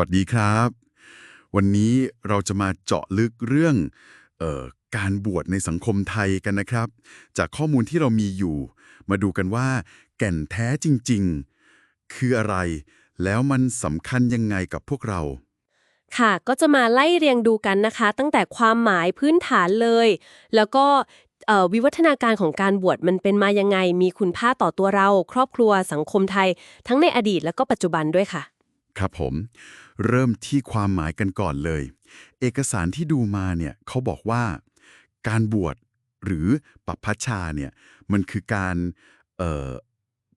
วัสดีครับ วันนี้เราจะมาเจาะลึกเรื่องเอ่อการบวชในสังคมไทยกันนะครับ จากข้อมูลที่เรามีอยู่ มาดูกันว่า แก่นแท้จริง ๆ คืออะไร แล้วมันสำคัญยังไงกับพวกเราค่ะก็จะมาไล่เรียงดูกันนะคะ ตั้งแต่ความหมายพื้นฐานเลย แล้วก็เอ่อวิวัฒนาการของการบวชมันเป็นมายังไง มีคุณค่าต่อตัวเรา ครอบครัวสังคมไทย ทั้งในอดีตแล้วก็ปัจจุบันด้วยค่ะ ครับผม เริ่มที่ความหมายกันก่อนเลย เอกสารที่ดูมาเนี่ยเขาบอกว่า การบวชหรือปัปพชาเนี่ยมันคือการเอ่อ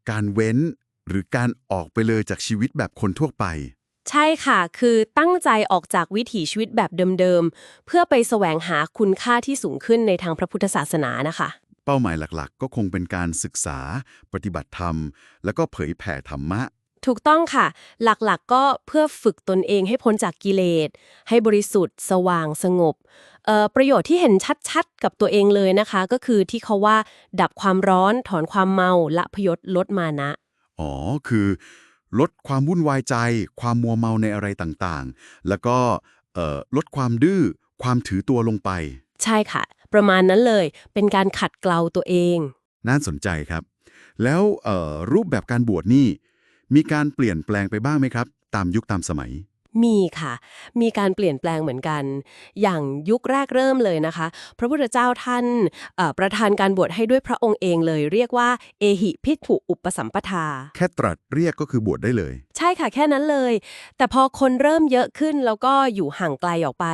การเว้นหรือการออกไปเลยจากชีวิตแบบคนทั่วไป ใช่ค่ะ คือตั้งใจออกจากวิถีชีวิตแบบเดิมๆ เพื่อไปแสวงหาคุณค่าที่สูงขึ้นในทางพระพุทธศาสนานะคะ เป้าหมายหลักๆ ก็คงเป็นการศึกษา ปฏิบัติธรรม แล้วก็เผยแผ่ธรรมะ ถูกต้องค่ะ หลักๆก็เพื่อฝึกตนเองให้พ้นจากกิเลส ให้บริสุทธิ์ สว่างสงบเอ่อประโยชน์ที่เห็นชัดๆ กับตัวเองเลยนะคะ ก็คือที่เขาว่า ดับความร้อนถอนความเมาละพยศลดมานะ อ๋อ คือ ลดความวุ่นวายใจ ความมัวเมาในอะไรต่างๆ แล้วก็เอ่อลดความดื้อ ความถือตัวลงไป ใช่ค่ะ ประมาณนั้นเลยเป็นการขัดเกลาตัวเอง น่าสนใจครับ แล้วเอ่อรูปแบบการบวชนี่ มีการเปลี่ยนแปลงไปบ้างไหมครับ ตามยุคตามสมัย มีค่ะ มีการเปลี่ยนแปลงเหมือนกัน อย่างยุคแรกเริ่มเลยนะคะ พระพุทธเจ้าท่านเอ่อประทานการบวชให้ด้วยพระองค์เองเลย เรียกว่า เอหิพิถุอุปสัมปทา แค่ตรัสเรียกก็คือบวชได้เลย ใช่ค่ะแค่นั้นเลย แต่พอคนเริ่มเยอะขึ้นแล้วก็อยู่ห่างไกลออกไป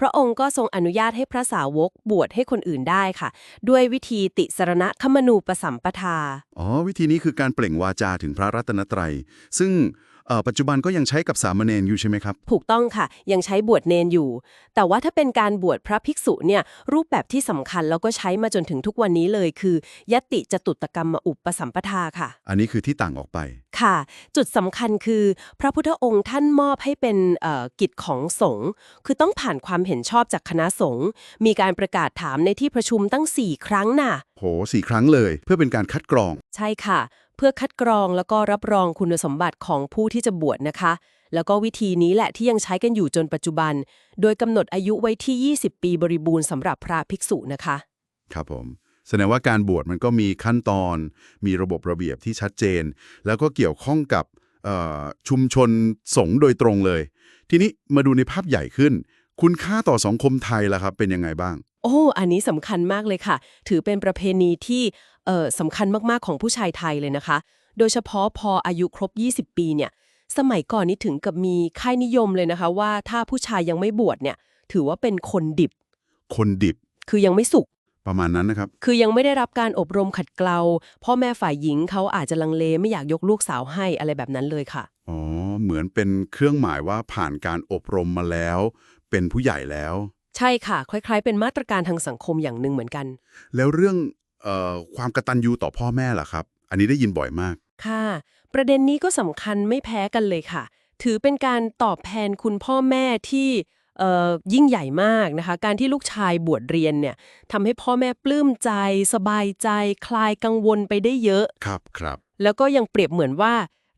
พระองค์ก็ทรงอนุญาตให้พระสาวกบวชให้คนอื่นได้ค่ะ ด้วยวิธีติสรณคมนูปสัมปทา อ๋อ วิธีนี้คือการเปล่งวาจาถึงพระรัตนตรัย ซึ่งเอ่อ ปัจจุบันก็ยังใช้กับสามเณรอยู่ใช่ไหมครับ ถูกต้องค่ะ ยังใช้บวชเนนอยู่ แต่ว่าถ้าเป็นการบวชพระภิกษุเนี่ยรูปแบบที่สำคัญแล้วก็ใช้มาจนถึงทุกวันนี้เลยคือ ยติจตุตกรรมอุปสัมปทาค่ะ อันนี้คือที่ต่างออกไปค่ะ จุดสำคัญคือ พระพุทธองค์ท่านมอบให้เป็นเอ่อกิจของสงฆ์คือต้องผ่านความเห็นชอบจากคณะสงฆ์มีการประกาศถามในที่ประชุมตั้ง 4 ครั้งน่ะโหสี่ครั้งเลย เพื่อเป็นการคัดกรอง ใช่ค่ะ เพื่อคัดกรองแล้วก็รับรองคุณสมบัติของผู้ที่จะบวชนะคะ แล้วก็วิธีนี้แหละที่ยังใช้กันอยู่จนปัจจุบัน โดยกำหนดอายุไว้ที่ 20 ปีบริบูรณ์สำหรับพระภิกษุนะคะ ครับผมแสดงว่าการบวชมันก็มีขั้นตอน มีระบบระเบียบที่ชัดเจน แล้วก็เกี่ยวข้องกับเอ่อชุมชนสงฆ์โดยตรงเลย ทีนี้มาดูในภาพใหญ่ขึ้น คุณค่าต่อสังคมไทยล่ะครับ เป็นยังไงบ้าง โอ้ อันนี้สำคัญมากเลยค่ะ ถือเป็นประเพณีที่เอ่อ สำคัญมากๆของผู้ชายไทยเลยนะคะ โดยเฉพาะพออายุครบ 20 ปีเนี่ย สมัยก่อนนี้ถึงกับมีค่ายนิยมเลยนะคะ ว่าถ้าผู้ชายยังไม่บวชเนี่ย ถือว่าเป็นคนดิบ คนดิบ คือยังไม่สุก ประมาณนั้นนะครับ คือยังไม่ได้รับการอบรมขัดเกลา พ่อแม่ฝ่ายหญิงเขาอาจจะลังเลไม่อยากยกลูกสาวให้อะไรแบบนั้นเลยค่ะ อ๋อ เหมือนเป็นเครื่องหมายว่าผ่านการอบรมมาแล้ว เป็นผู้ใหญ่แล้ว ใช่ค่ะ คล้าย ๆ เป็นมาตรการทางสังคมอย่างหนึ่งเหมือนกัน แล้วเรื่องเออ ความกตัญญูต่อพ่อแม่ล่ะครับ อันนี้ได้ยินบ่อยมาก ค่ะ ประเด็นนี้ก็สำคัญไม่แพ้กันเลยค่ะ ถือเป็นการตอบแทนคุณพ่อแม่ที่เอ่อยิ่งใหญ่มากนะคะ การที่ลูกชายบวชเรียนเนี่ยทำให้พ่อแม่ปลื้มใจ สบายใจ คลายกังวลไปได้เยอะ ครับครับ แล้วก็ยังเปรียบเหมือนว่า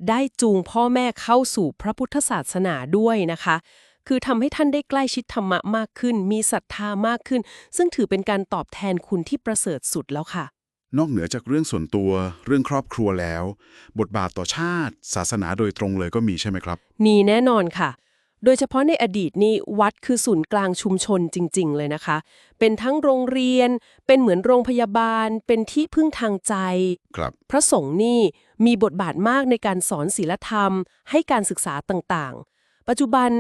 ได้จูงพ่อแม่เข้าสู่พระพุทธศาสนาด้วยนะคะ คือทำให้ท่านได้ใกล้ชิดธรรมะมากขึ้น มีศรัทธามากขึ้น ซึ่งถือเป็นการตอบแทนคุณที่ประเสริฐสุดแล้วค่ะ นอกเหนือจากเรื่องส่วนตัวเรื่องครอบครัวแล้ว บทบาทต่อชาติ ศาสนาโดยตรงเลยก็มีใช่ไหมครับ มีแน่นอนค่ะ โดยเฉพาะในอดีตนี่วัดคือศูนย์กลางชุมชนจริง ๆ เลยนะคะ เป็นทั้งโรงเรียน เป็นเหมือนโรงพยาบาล เป็นที่พึ่งทางใจ ครับ พระสงฆ์นี่มีบทบาทมากในการสอนศีลธรรม ให้การศึกษาต่างๆ ปัจจุบัน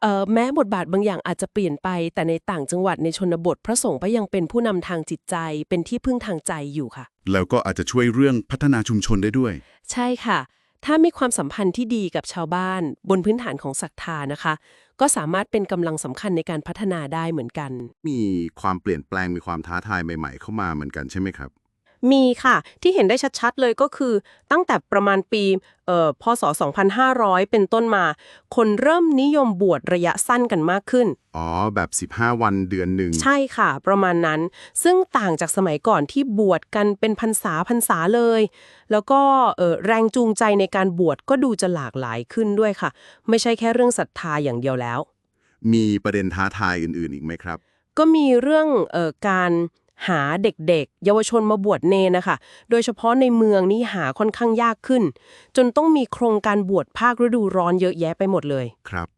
เอ่อแม้บทบาทบางอย่างอาจจะเปลี่ยนไป แต่ในต่างจังหวัดในชนบทพระสงฆ์ก็ยังเป็นผู้นำทางจิตใจ เป็นที่พึ่งทางใจอยู่ค่ะ แล้วก็อาจจะช่วยเรื่องพัฒนาชุมชนได้ด้วย ใช่ค่ะ ถ้ามีความสัมพันธ์ที่ดีกับชาวบ้าน บนพื้นฐานของศรัทธานะคะ ก็สามารถเป็นกำลังสำคัญในการพัฒนาได้เหมือนกัน มีความเปลี่ยนแปลงมีความท้าทายใหม่ ๆ เข้ามาเหมือนกันใช่ไหมครับ มีค่ะ ที่เห็นได้ชัดๆเลยก็คือตั้งแต่ประมาณปีเอ่อพศ 2500 เป็นต้นมา คนเริ่มนิยมบวชระยะสั้นกันมากขึ้น อ๋อ แบบ 15 วันเดือนหนึ่ง ใช่ค่ะ ประมาณนั้น ซึ่งต่างจากสมัยก่อนที่บวชกันเป็นพรรษาพรรษาเลย แล้วก็เอ่อแรงจูงใจในการบวชก็ดูจะหลากหลายขึ้นด้วยค่ะ ไม่ใช่แค่เรื่องศรัทธาอย่างเดียวแล้ว มีประเด็นท้าทายอื่นๆ อีกไหมครับ ก็มีเรื่องเออการ หาเด็กๆ เยาวชนมาบวชเนนนะคะ โดยเฉพาะในเมืองนี่หาค่อนข้างยากขึ้น จนต้องมีโครงการบวชภาคฤดูร้อนเยอะแยะไปหมดเลยครับ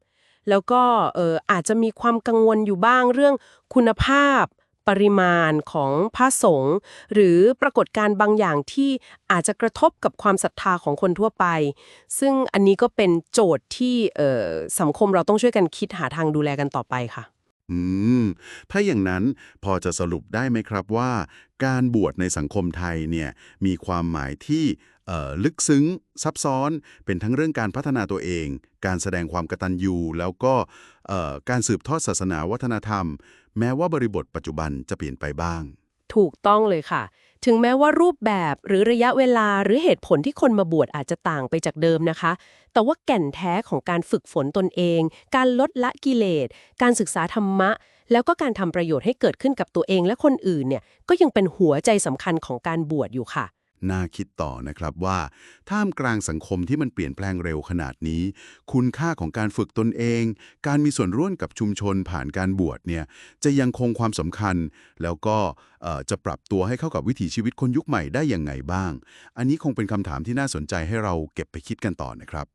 แล้วก็เอออาจจะมีความกังวลอยู่บ้างเรื่องคุณภาพปริมาณของพระสงฆ์หรือปรากฏการณ์บางอย่างที่อาจจะกระทบกับความศรัทธาของคนทั่วไป ซึ่งอันนี้ก็เป็นโจทย์ที่เอ่อสังคมเราต้องช่วยกันคิดหาทางดูแลกันต่อไปค่ะ อืม ถ้าอย่างนั้นพอจะสรุปได้ไหมครับว่า การบวชในสังคมไทยเนี่ยมีความหมายที่เอ่อลึกซึ้ง ซับซ้อน เป็นทั้งเรื่องการพัฒนาตัวเอง การแสดงความกตัญญูแล้วก็เอ่อการสืบทอดศาสนาวัฒนธรรม แม้ว่าบริบทปัจจุบันจะเปลี่ยนไปบ้าง ถูกต้องเลยค่ะ ถึงแม้ว่ารูปแบบหรือระยะเวลาหรือเหตุผลที่คนมาบวชอาจจะต่างไปจากเดิมนะคะ แต่ว่าแก่นแท้ของการฝึกฝนตนเอง การลดละกิเลส การศึกษาธรรมะ แล้วก็การทำประโยชน์ให้เกิดขึ้นกับตัวเองและคนอื่นเนี่ย ก็ยังเป็นหัวใจสำคัญของการบวชอยู่ค่ะ น่าคิดต่อนะครับว่า ท่ามกลางสังคมที่มันเปลี่ยนแปลงเร็วขนาดนี้ คุณค่าของการฝึกตนเอง การมีส่วนร่วมกับชุมชนผ่านการบวชเนี่ยจะยังคงความสำคัญ แล้วก็จะปรับตัวให้เข้ากับวิถีชีวิตคนยุคใหม่ได้อย่างไงบ้าง อันนี้คงเป็นคำถามที่น่าสนใจให้เราเก็บไปคิดกันต่อนะครับ